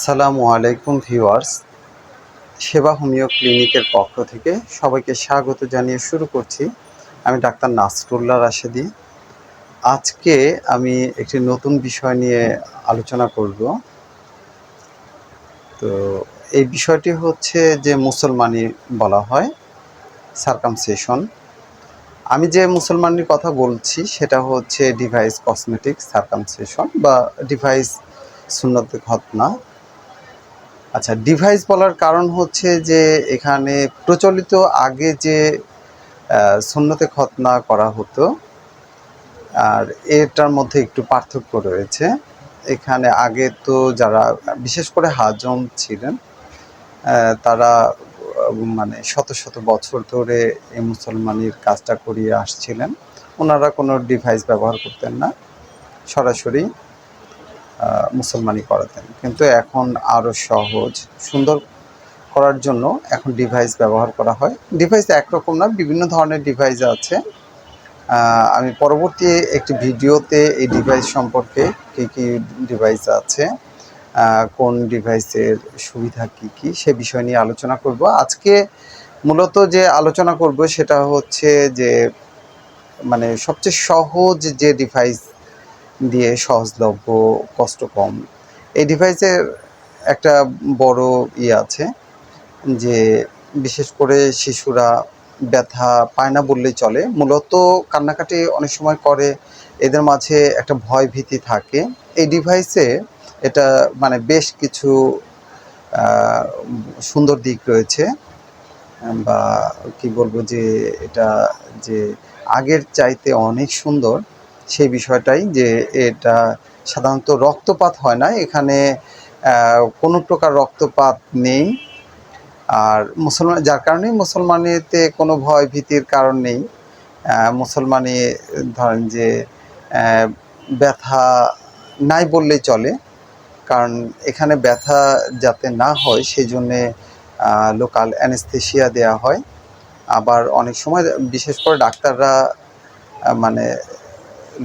আসসালামু আলাইকুম ভিউয়ার্স। সেবা হোমিও ক্লিনিকের পক্ষ থেকে সবাইকে স্বাগত জানিয়ে শুরু করছি। আমি ডাক্তার নাসরুল্লাহ রাশেদি। আজকে আমি একটি নতুন বিষয় নিয়ে আলোচনা করব। তো এই বিষয়টি হচ্ছে যে মুসলমানি বলা হয় সার্কামসেশন আমি যে মুসলমানের কথা বলছি, সেটা হচ্ছে ডিভাইস কসমেটিক সার্কামসেশন বা ডিভাইস সুন্নত খতনা আচ্ছা ডিভাইস বলার কারণ হচ্ছে যে এখানে প্রচলিত আগে যে সুন্নতে খতনা করা হতো, আর এটার মধ্যে একটু পার্থক্য রয়েছে। এখানে আগে তো যারা, বিশেষ করে হাজম ছিলেন তারা মানে শত শত বছর ধরে এই মুসলমানির কাজটা করিয়ে আসছিলেন। ওনারা কোনো ডিভাইস ব্যবহার করতেন না। সরাসরি মুসলমানি করাতেন। কিন্তু এখন আরও সহজ, সুন্দর করার জন্য এখন ডিভাইস ব্যবহার করা হয়। ডিভাইস একরকম না, বিভিন্ন ধরনের ডিভাইস আছে। আমি পরবর্তী একটি ভিডিওতে এই ডিভাইস সম্পর্কে কী কী ডিভাইস আছে কোন ডিভাইসের সুবিধা কী কী, সে বিষয় নিয়ে আলোচনা করব। আজকে মূলত যে আলোচনা করব সেটা হচ্ছে যে মানে সবচেয়ে সহজ যে ডিভাইস দিয়ে সহজলভ্য, কষ্ট কম। এই ডিভাইসের একটা বড় ইয়ে আছে যে, বিশেষ করে শিশুরা ব্যথা পায় না বললেই চলে। মূলত কান্নাকাটি অনেক সময় করে, এদের মাঝে একটা ভয় ভীতি থাকে। এই ডিভাইসে এটা মানে বেশ কিছু সুন্দর দিক রয়েছে। বা কি বলব যে, এটা যে আগের চাইতে অনেক সুন্দর। সেই বিষয়টাই যে এটা সাধারণত রক্তপাত হয় না। এখানে কোনো প্রকার রক্তপাত নেই। আর মুসলমান, যার কারণে মুসলমানিতে কোনো ভয় ভীতির কারণ নেই। মুসলমানি ধরেন যে ব্যথা নাই বললেই চলে। কারণ এখানে ব্যথা যাতে না হয় সেই জন্যে লোকাল অ্যানেস্থেশিয়া দেওয়া হয়। আবার অনেক সময় বিশেষ করে ডাক্তাররা মানে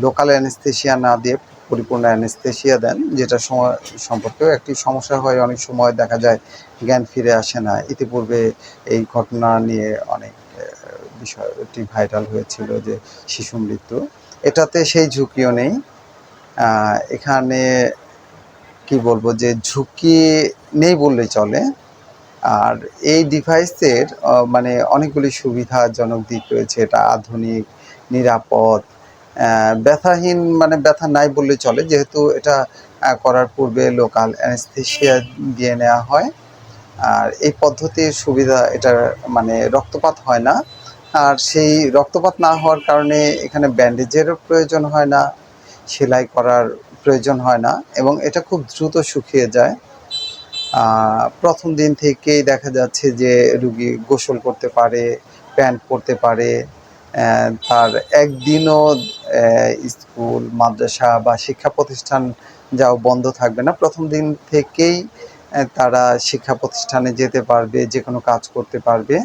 লোকাল অ্যানেস্থেশিয়া না দিয়ে পরিপূর্ণ অ্যানেস্থেশিয়া দেন, যেটা সময় সম্পর্কেও একটি সমস্যা হয়, অনেক সময় দেখা যায় জ্ঞান ফিরে আসে না। ইতিপূর্বে এই ঘটনা নিয়ে অনেক বিষয়টি ভাইরাল হয়েছিল যে শিশু মৃত্যু। এটাতে সেই ঝুঁকিও নেই। এখানে কি বলব যে ঝুঁকি নেই বললে চলে। আর এই ডিভাইসের মানে অনেকগুলি সুবিধাজনক দিক রয়েছে। এটা আধুনিক, নিরাপদ ব্যথাহীন মানে ব্যথা নাই বললে চলে। যেহেতু এটা করার পূর্বে লোকাল অ্যানেস্থেশিয়া দিয়ে নেওয়া হয়। আর এই পদ্ধতির সুবিধা এটা মানে রক্তপাত হয় না। আর সেই রক্তপাত না হওয়ার কারণে এখানে ব্যান্ডেজেরও প্রয়োজন হয় না, সেলাই করার প্রয়োজন হয় না এবং এটা খুব দ্রুত শুকিয়ে যায়। প্রথম দিন থেকেই দেখা যাচ্ছে যে রুগী গোসল করতে পারে, প্যান্ট পরতে পারে তার একদিনও স্কুল, মাদ্রাসা বা শিক্ষা প্রতিষ্ঠান যাও বন্ধ থাকবে না। প্রথম দিন থেকেই তারা শিক্ষা প্রতিষ্ঠানে যেতে পারবে যে কোনো কাজ করতে পারবে।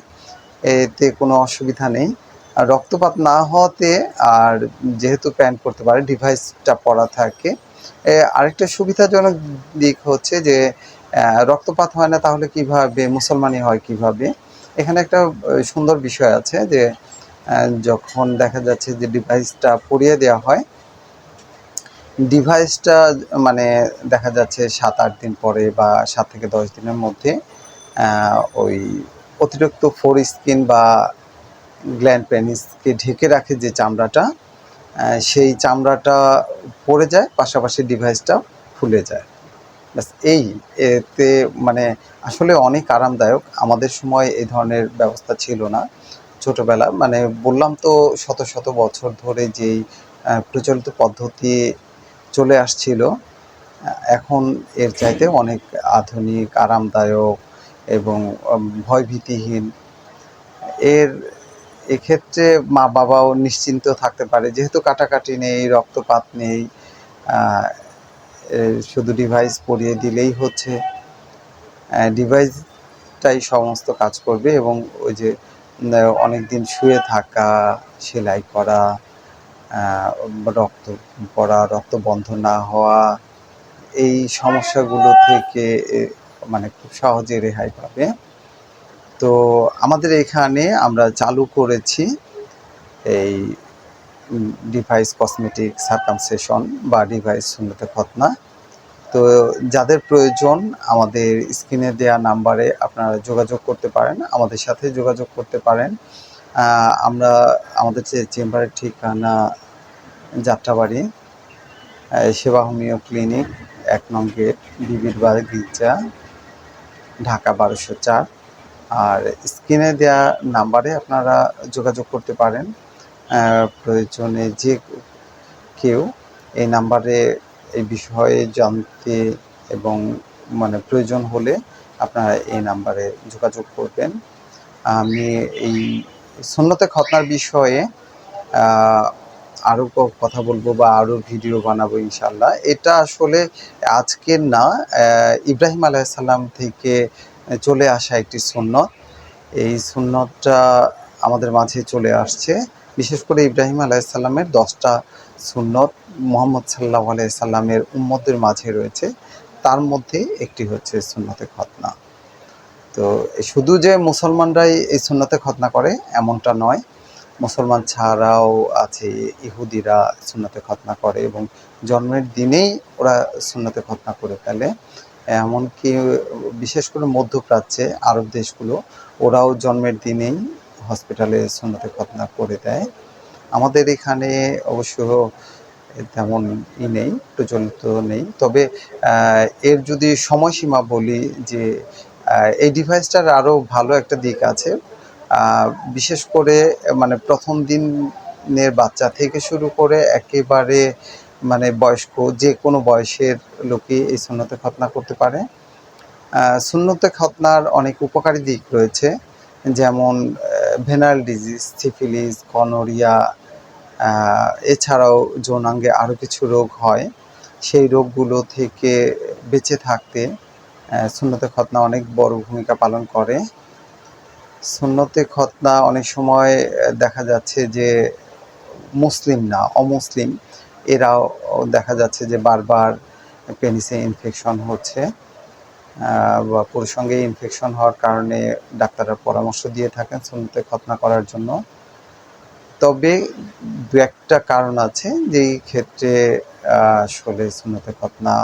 এতে কোনো অসুবিধা নেই। আর রক্তপাত না হওয়াতে আর যেহেতু প্যান্ট করতে পারে, ডিভাইসটা পরা থাকে। আরেকটা সুবিধাজনক দিক হচ্ছে যে রক্তপাত হয় না তাহলে কীভাবে মুসলমানি হয় কীভাবে? এখানে একটা সুন্দর বিষয় আছে যে যখন দেখা যাচ্ছে যে ডিভাইসটা পরিয়ে দেওয়া হয় ডিভাইসটা মানে দেখা যাচ্ছে সাত আট দিন পরে বা সাত থেকে দশ দিনের মধ্যে ওই অতিরিক্ত ফোর স্কিন বা গ্ল্যান্ড পেনিসকে ঢেকে রাখে যে চামড়াটা সেই চামড়াটা পড়ে যায়, পাশাপাশি ডিভাইসটা ফুলে যায়। ব্যাস, এই এতে মানে আসলে অনেক আরামদায়ক। আমাদের সময় এই ধরনের ব্যবস্থা ছিল না। ছোটবেলা মানে বললাম তো শত শত বছর ধরে যেই প্রচলিত পদ্ধতি চলে আসছিল এখন এর চাইতে অনেক আধুনিক, আরামদায়ক এবং ভয়ভীতিহীন। এর, এক্ষেত্রে মা বাবাও নিশ্চিন্ত থাকতে পারে, যেহেতু কাটাকাটি নেই, রক্তপাত নেই শুধু ডিভাইস পরিয়ে দিলেই হচ্ছে। ডিভাইসটাই সমস্ত কাজ করবে এবং ওই যে অনেক দিন শুয়ে থাকা, সেলাই করা রক্ত পড়া, রক্ত বন্ধ না হওয়া, এই সমস্যাগুলো থেকে মানে খুব সহজে রেহাই পাবে। তো আমাদের এখানে আমরা চালু করেছি এই ডিভাইস কসমেটিক সার্কামসেশন বা ডিভাইস শূন্যতে খতনা তো যাদের প্রয়োজন আমাদের স্ক্রিনে দেওয়া নাম্বারে আপনারা যোগাযোগ করতে পারেন, আমাদের সাথে যোগাযোগ করতে পারেন। আমরা আমাদের যে চেম্বারের ঠিকানা যাত্রাবাড়ি সেবা ক্লিনিক, এক নং গেট, বিবির বাড়ি, গির্জা, ঢাকা বারোশো চার। আর স্ক্রিনে দেওয়া নাম্বারে আপনারা যোগাযোগ করতে পারেন। প্রয়োজনে যে কেউ এই নাম্বারে এই বিষয়ে জানতে এবং মানে প্রয়োজন হলে আপনারা এই নাম্বারে যোগাযোগ করবেন। আমি এই সুন্নতে খতনার বিষয়ে আরও কথা বলব বা আরও ভিডিও বানাবো ইনশাল্লাহ এটা আসলে আজকের না ইব্রাহিম আলাইসাল্লাম থেকে চলে আসা একটি সুন্নত। এই সুন্নতটা আমাদের মাঝে চলে আসছে। বিশেষ করে ইব্রাহিম আলাইসাল্লামের দশটা সুন্নত মোহাম্মদ সাল্লাহ আলাইসাল্লামের উম্মতের মাঝে রয়েছে। তার মধ্যে একটি হচ্ছে সুন্নতে খতনা। তো শুধু যে মুসলমানরাই এই সুন্নতে খতনা করে, এমনটা নয়। মুসলমান ছাড়াও আছে ইহুদিরা সুন্নতে খতনা করে এবং জন্মের দিনেই ওরা সুন্নতে খতনা করে ফেলে। এমনকি বিশেষ করে মধ্যপ্রাচ্যে আরব দেশগুলো, ওরাও জন্মের দিনেই হসপিটালে সুন্নতে খতনা করে দেয়। আমাদের এখানে অবশ্য তেমন ই নেই, প্রচলিত নেই। তবে এর যদি সময়সীমা বলি যে এই ডিভাইসটার আরও ভালো একটা দিক আছে। বিশেষ করে মানে প্রথম দিনের বাচ্চা থেকে শুরু করে একেবারে মানে বয়স্ক, যে কোনো বয়সের লোকই এই সুন্নতে খতনা করতে পারে। সুন্নতে খতনার অনেক উপকারী দিক রয়েছে। যেমন ভেনাল ডিজিজ, সিফিলিস কনোরিয়া এছাড়াও যৌনাঙ্গে আরও কিছু রোগ হয়। সেই রোগগুলো থেকে বেঁচে থাকতে সুন্নতে খতনা অনেক বড় ভূমিকা পালন করে। সুন্নতে খতনা অনেক সময় দেখা যাচ্ছে যে মুসলিম না, অমুসলিম। এরাও দেখা যাচ্ছে যে বারবার পেনিসে ইনফেকশন হচ্ছে বা পুরুষঙ্গে ইনফেকশন হওয়ার কারণে ডাক্তাররা পরামর্শ দিয়ে থাকেন সুন্নতে খতনা করার জন্য। তবে দু একটা কারণ আছে যেই ক্ষেত্রে আসলে সুন্নতে খতনা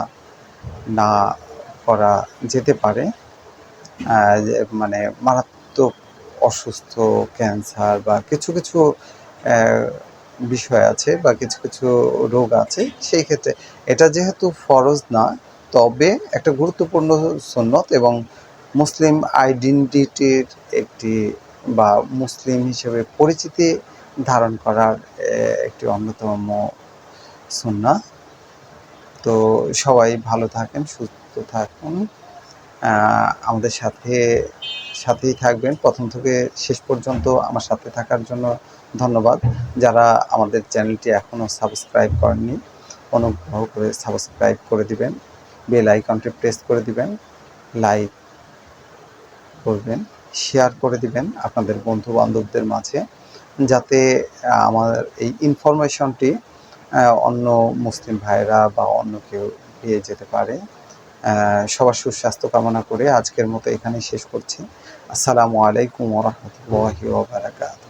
না করা যেতে পারে। মানে মারাত্মক অসুস্থ ক্যান্সার বা কিছু কিছু বিষয় আছে বা কিছু কিছু রোগ আছে, সেই ক্ষেত্রে এটা যেহেতু ফরজ না, তবে একটা গুরুত্বপূর্ণ সুন্নত এবং মুসলিম আইডেন্টিটির একটি বা মুসলিম হিসেবে পরিচিতি ধারণ করার একটি অন্যতম সুন্না তো সবাই ভালো থাকেন, সুস্থ থাকুন। আমাদের সাথে, সাথেই থাকবেন। প্রথম থেকে শেষ পর্যন্ত আমার সাথে থাকার জন্য ধন্যবাদ। যারা আমাদের চ্যানেলটি এখনও সাবস্ক্রাইব করেননি, অনুগ্রহ করে সাবস্ক্রাইব করে দিবেন, বেল আইকনটি প্রেস করে দিবেন, লাইক করবেন, শেয়ার করে দিবেন আপনাদের বন্ধু বান্ধবদের মাঝে। যাতে আমার এই ইনফরমেশনটি অন্য মুসলিম ভাইরা বা অন্য কেউ পেয়ে যেতে পারে। সবার সুস্বাস্থ্য কামনা করে আজকের মতো এখানে শেষ করছি। আসসালামু আলাইকুম ওরহমতুল্লাহি ওবারাকাত